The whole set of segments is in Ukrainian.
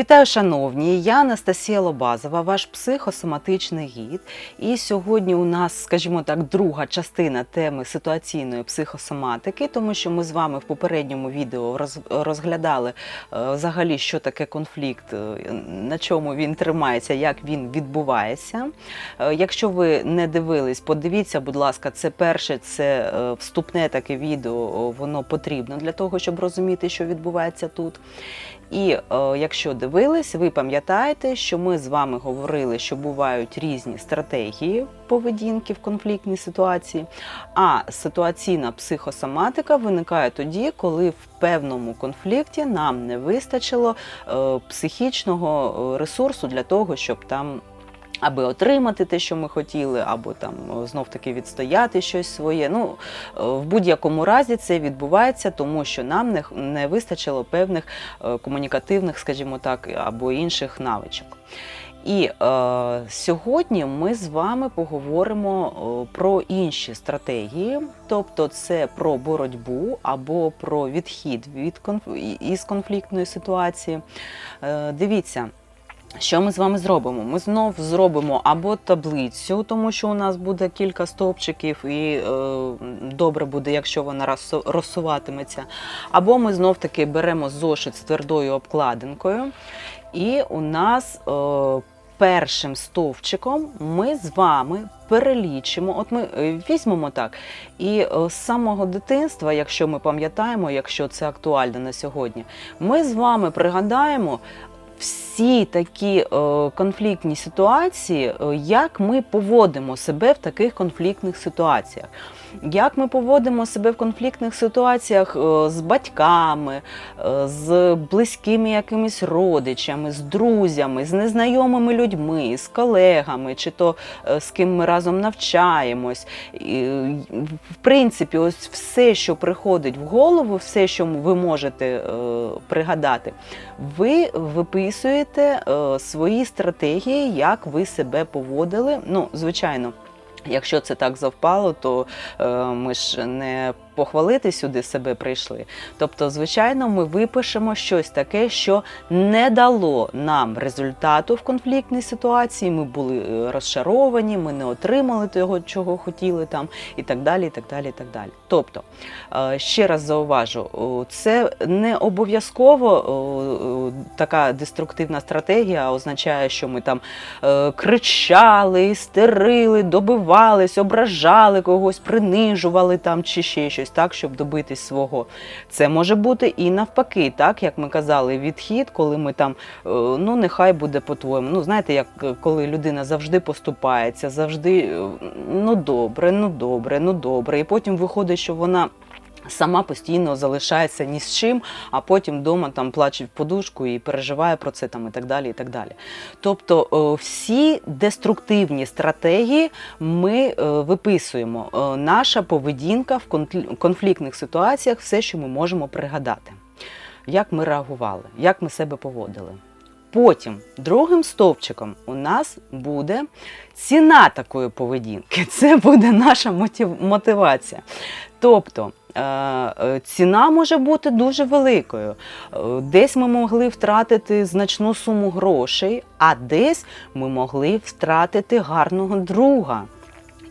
Вітаю, шановні! Я Анастасія Лобазова, ваш психосоматичний гід. І сьогодні у нас, скажімо так, друга частина теми ситуаційної психосоматики, тому що ми з вами в попередньому відео розглядали е, взагалі, що таке конфлікт, е, на чому він тримається, як він відбувається. Е, Якщо ви не дивились, подивіться, будь ласка, це перше, це вступне таке відео, воно потрібно для того, щоб розуміти, що відбувається тут. І е, якщо дивились, ви пам'ятаєте, що ми з вами говорили, що бувають різні стратегії поведінки в конфліктній ситуації. А ситуаційна психосоматика виникає тоді, коли в певному конфлікті нам не вистачило е, психічного е, ресурсу для того, щоб там. Аби отримати те, що ми хотіли, або там знов таки відстояти щось своє. Ну е, в будь-якому разі це відбувається, тому що нам не, не вистачило певних е, комунікативних, скажімо так, або інших навичок. І е, сьогодні ми з вами поговоримо е, про інші стратегії, тобто це про боротьбу або про відхід від конф... із конфліктної ситуації. Е, дивіться. Що ми з вами зробимо? Ми знов зробимо або таблицю, тому що у нас буде кілька стовпчиків, і е, добре буде, якщо вона розсу- розсуватиметься. Або ми знов таки беремо зошит з твердою обкладинкою, і у нас е, першим стовпчиком ми з вами перелічимо. От ми е, візьмемо так, і е, з самого дитинства, якщо ми пам'ятаємо, якщо це актуально на сьогодні, ми з вами пригадаємо всі такі е, конфліктні ситуації, е, як ми поводимо себе в таких конфліктних ситуаціях. Як ми поводимо себе в конфліктних ситуаціях е, з батьками, е, з близькими якимись родичами, з друзями, з незнайомими людьми, з колегами, чи то е, з ким ми разом навчаємось. В принципі, ось все, що приходить в голову, все, що ви можете пригадати, ви виписуєте свої стратегії, як ви себе поводили. Ну, звичайно. Якщо це так завпало, то е, ми ж не похвалити сюди себе прийшли. Тобто, звичайно, ми випишемо щось таке, що не дало нам результату в конфліктній ситуації. Ми були е, розчаровані, ми не отримали того, чого хотіли там, і так далі. і так далі, і так далі. Тобто, е, ще раз зауважу, це не обов'язково така деструктивна стратегія означає, що ми там е, кричали, істерили, добивались, ображали когось, принижували там чи ще щось, так, щоб добитись свого. Це може бути і навпаки, так, як ми казали, відхід, коли ми там, е, ну нехай буде по-твоєму. Ну, знаєте, як е, коли людина завжди поступається, завжди е, ну добре, ну добре, ну добре. І потім виходить, що вона. Сама постійно залишається ні з чим, а потім вдома там плаче в подушку і переживає про це там і так далі. і так далі. Тобто е, всі деструктивні стратегії ми е, виписуємо. Е, Наша поведінка в конфліктних ситуаціях, все, що ми можемо пригадати, як ми реагували, як ми себе поводили. Потім другим стовпчиком у нас буде ціна такої поведінки. Це буде наша мотив- мотивація. Тобто ціна може бути дуже великою. Е, Десь ми могли втратити значну суму грошей, а десь ми могли втратити гарного друга.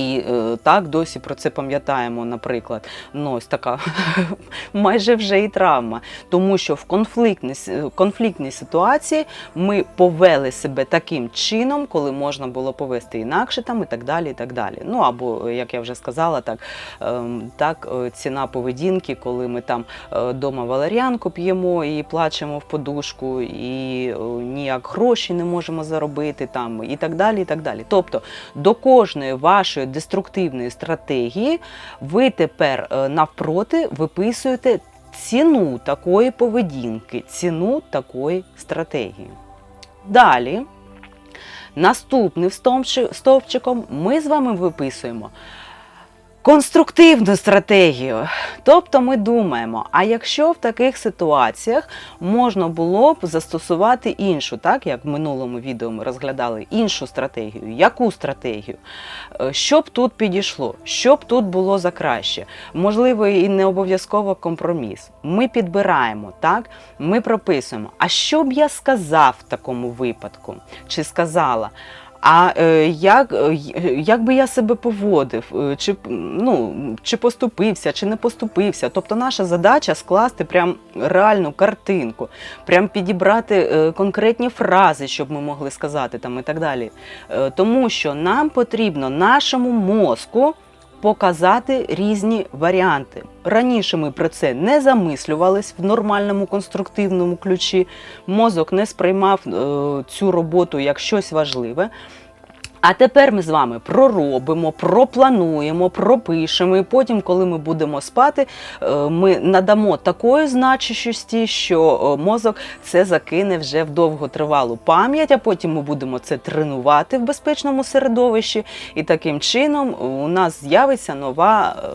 І е, так досі про це пам'ятаємо, наприклад. Ну, ось така майже вже і травма. Тому що в конфліктній, конфліктній ситуації ми повели себе таким чином, коли можна було повести інакше там і так далі. і так далі. Ну або, як я вже сказала, так, ем, так е, ціна поведінки, коли ми там е, дома валеріанку п'ємо і плачемо в подушку, і е, ніяк гроші не можемо заробити там, і так далі. і так далі. Тобто до кожної вашої деструктивної стратегії ви тепер е, навпроти виписуєте ціну такої поведінки, ціну такої стратегії. Далі, наступним стовпчиком ми з вами виписуємо конструктивну стратегію. Тобто ми думаємо, а якщо в таких ситуаціях можна було б застосувати іншу, так як в минулому відео ми розглядали іншу стратегію, яку стратегію? Е, Що б тут підійшло, що б тут було за краще? Можливо, і не обов'язково компроміс. Ми підбираємо, так? Ми прописуємо. А що б я сказав в такому випадку? Чи сказала? А е, як, е, як би я себе поводив, Е, чи, ну, чи поступився, чи не поступився. Тобто наша задача скласти прям реальну картинку, прям підібрати конкретні фрази, щоб ми могли сказати там і так далі. Тому що нам потрібно нашому мозку показати різні варіанти. Раніше ми про це не замислювались в нормальному конструктивному ключі. Мозок не сприймав е, цю роботу як щось важливе. А тепер ми з вами проробимо, проплануємо, пропишемо. І потім, коли ми будемо спати, е, ми надамо такої значущості, що е, мозок це закине вже в довготривалу пам'ять, а потім ми будемо це тренувати в безпечному середовищі. І таким чином у нас з'явиться нова е,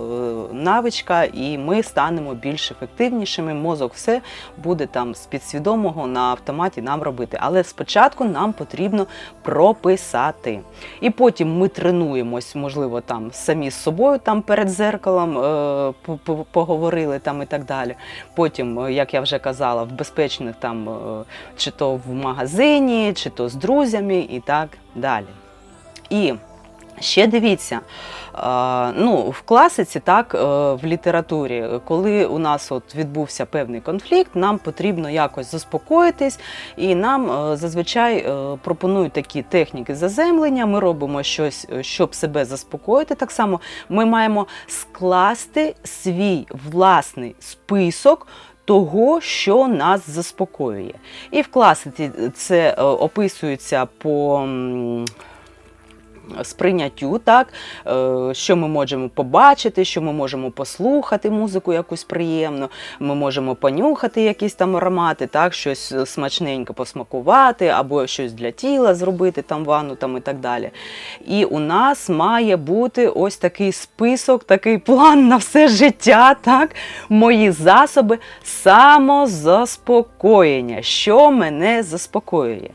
навичка, і ми станемо більш ефективнішими. Мозок все буде там з підсвідомого на автоматі нам робити. Але спочатку нам потрібно прописати. І потім ми тренуємось, можливо, там самі з собою там перед зеркалом е, по- по- поговорили там і так далі. Потім, е, як я вже казала, в безпечних там е, чи то в магазині, чи то з друзями і так далі. І Ще дивіться, е, ну, в класиці, так, е, в літературі, коли у нас от відбувся певний конфлікт, нам потрібно якось заспокоїтись, і нам е, зазвичай пропонують такі техніки заземлення. Ми робимо щось, щоб себе заспокоїти. Так само ми маємо скласти свій власний список. Того, що нас заспокоює. І в класиці це описується по сприйняттю, так, е, що ми можемо побачити, що ми можемо послухати музику якусь приємну, ми можемо понюхати якісь там аромати, так, щось смачненько посмакувати, або щось для тіла зробити, там ванну там і так далі. І у нас має бути ось такий список, такий план на все життя, так, мої засоби самозаспокоєння, що мене заспокоює.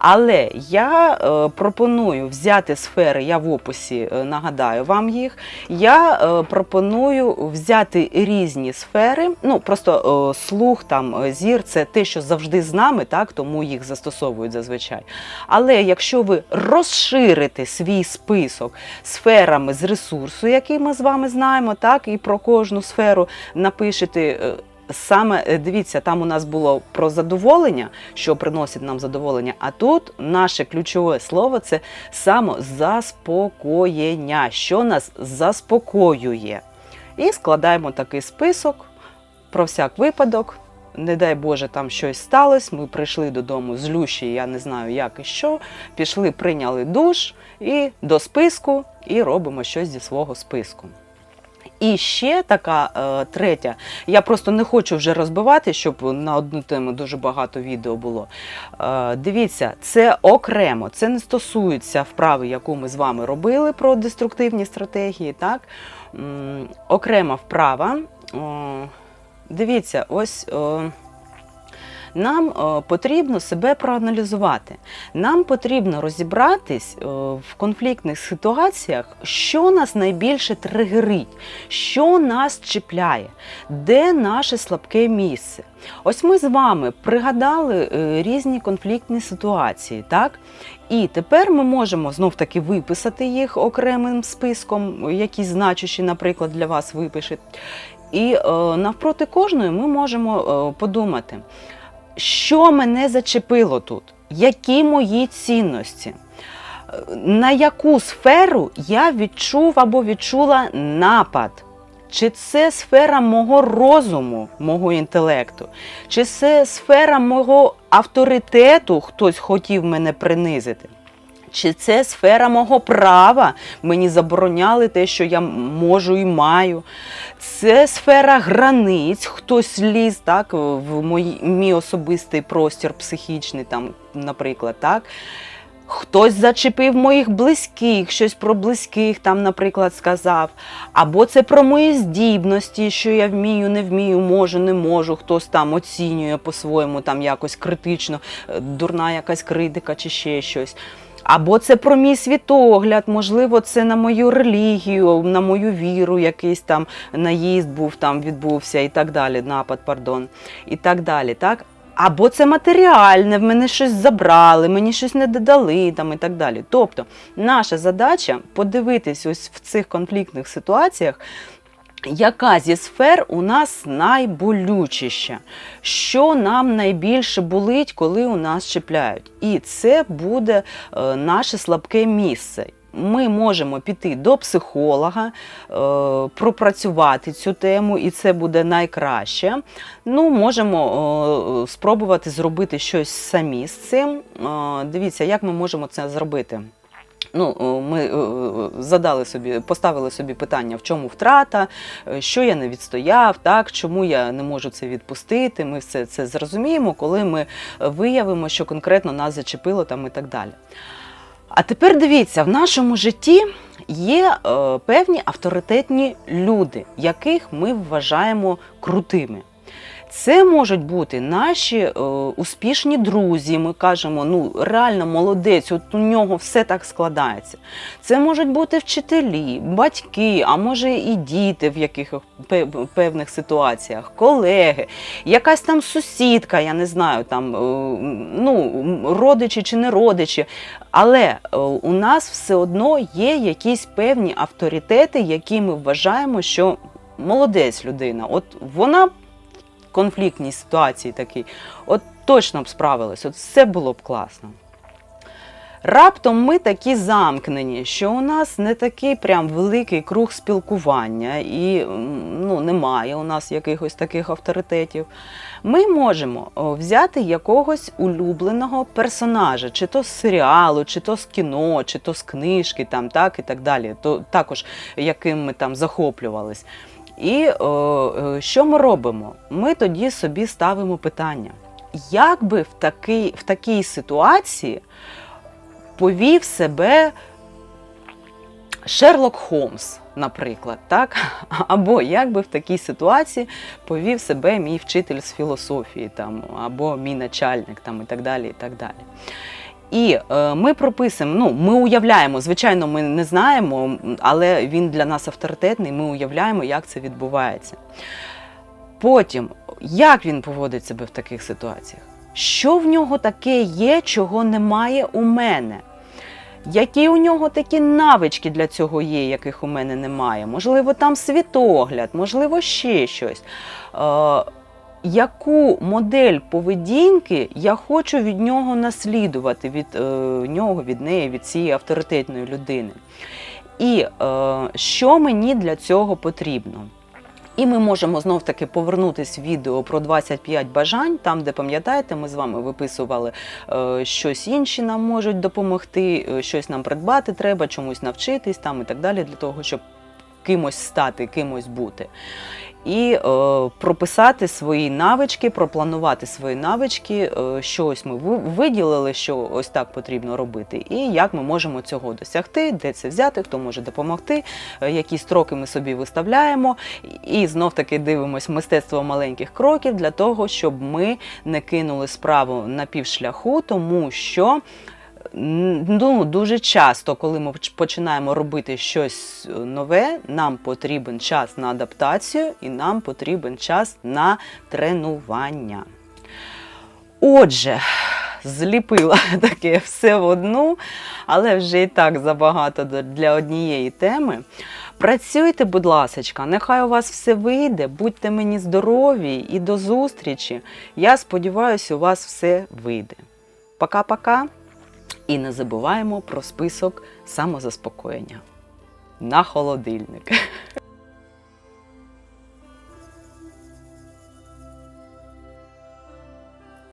Але я е, пропоную взяти сфери, я в описі е, нагадаю вам їх. Я е, пропоную взяти різні сфери. Ну просто слух, там зір це те, що завжди з нами, так тому їх застосовують зазвичай. Але якщо ви розширите свій список сферами з ресурсу, який ми з вами знаємо, так і про кожну сферу напишете. Саме е, дивіться, там у нас було про задоволення, що приносить нам задоволення. А тут наше ключове слово це самозаспокоєння, що нас заспокоює. І складаємо такий список про всяк випадок. Не дай Боже, там щось сталося. Ми прийшли додому злющі, я не знаю, як і що. Пішли, прийняли душ і до списку, і робимо щось зі свого списку. І ще така е, третя, я просто не хочу вже розбивати, щоб на одну тему дуже багато відео було. Е, дивіться, це окремо, це не стосується вправи, яку ми з вами робили про деструктивні стратегії. Так? М, окрема вправа. О, дивіться, ось. О, нам е, потрібно себе проаналізувати. Нам потрібно розібратись е, в конфліктних ситуаціях, що нас найбільше тригерить, що нас чіпляє, де наше слабке місце. Ось ми з вами пригадали е, різні конфліктні ситуації, так? І тепер ми можемо знов таки виписати їх окремим списком, якісь значущі, наприклад, для вас випишуть. І навпроти кожної ми можемо подумати, що мене зачепило тут, які мої цінності, Е, на яку сферу я відчув або відчула напад. Чи це сфера мого розуму, мого інтелекту, чи це сфера мого авторитету, хтось хотів мене принизити? Чи це сфера мого права? Мені забороняли те, що я можу і маю. Це сфера границь, хтось ліз так, в мій, мій особистий простір психічний, там, наприклад, так. Хтось зачепив моїх близьких, щось про близьких там, наприклад, сказав. Або це про мої здібності, що я вмію, не вмію, можу, не можу. Хтось там оцінює по-своєму, там якось критично, е, дурна якась критика чи ще щось. Або це про мій світогляд, можливо, це на мою релігію, на мою віру, якийсь там наїзд був, там відбувся і так далі, напад, пардон, і так далі. так? Або це матеріальне, в мене щось забрали, мені щось не додали там, і так далі. Тобто, наша задача подивитись ось в цих конфліктних ситуаціях, яка зі сфер у нас найболючіша, що нам найбільше болить, коли у нас чіпляють. І це буде е, наше слабке місце. Ми можемо піти до психолога, е, пропрацювати цю тему, і це буде найкраще. Ну, можемо е, спробувати зробити щось самі з цим. Е, дивіться, як ми можемо це зробити. Ну, ми задали собі, поставили собі питання, в чому втрата, що я не відстояв, так, чому я не можу це відпустити. Ми все це зрозуміємо, коли ми виявимо, що конкретно нас зачепило там і так далі. А тепер дивіться, в нашому житті є е, певні авторитетні люди, яких ми вважаємо крутими. Це можуть бути наші е, успішні друзі. Ми кажемо, ну реально молодець, от у нього все так складається. Це можуть бути вчителі, батьки, а може і діти в яких пев- певних ситуаціях, колеги, якась там сусідка, я не знаю, там е, ну, родичі чи не родичі. Але е, у нас все одно є якісь певні авторитети, які ми вважаємо, що молодець людина. От вона конфліктній ситуації такій, от точно б справилась, от все було б класно. Раптом ми такі замкнені, що у нас не такий прям великий круг спілкування і ну, немає у нас якихось таких авторитетів. Ми можемо взяти якогось улюбленого персонажа, чи то з серіалу, чи то з кіно, чи то з книжки, там, так, і так далі, то також яким ми там захоплювались. І о, е, що ми робимо? Ми тоді собі ставимо питання, як би в такій, в такій ситуації повів себе Шерлок Холмс, наприклад, так? Або як би в такій ситуації повів себе мій вчитель з філософії, там, або мій начальник, там, і так далі. І так далі. І е, ми прописуємо, ну, ми уявляємо, звичайно, ми не знаємо, але він для нас авторитетний, ми уявляємо, як це відбувається. Потім, як він поводить себе в таких ситуаціях? Що в нього таке є, чого немає у мене? Які у нього такі навички для цього є, яких у мене немає? Можливо, там світогляд, можливо, ще щось. Е, яку модель поведінки я хочу від нього наслідувати, від е, нього, від неї, від цієї авторитетної людини? І е, що мені для цього потрібно? І ми можемо знов таки повернутись в відео про 25 бажань, там, де пам'ятаєте, ми з вами виписували е, щось інші нам можуть допомогти, е, щось нам придбати треба, чомусь навчитись там і так далі, для того, щоб кимось стати, кимось бути. І е, прописати свої навички, пропланувати свої навички, е, що ось ми виділили, що ось так потрібно робити, і як ми можемо цього досягти, де це взяти, хто може допомогти, е, які строки ми собі виставляємо. І знов таки дивимось мистецтво маленьких кроків для того, щоб ми не кинули справу на півшляху, тому що. Ну, дуже часто, коли ми починаємо робити щось е, нове, нам потрібен час на адаптацію і нам потрібен час на тренування. Отже, зліпила таке все в одну, але вже і так забагато для однієї теми. Працюйте, будь ласка, нехай у вас все вийде, будьте мені здорові і до зустрічі. Я сподіваюся, у вас все вийде. Пока-пока. І не забуваємо про список самозаспокоєння на холодильник.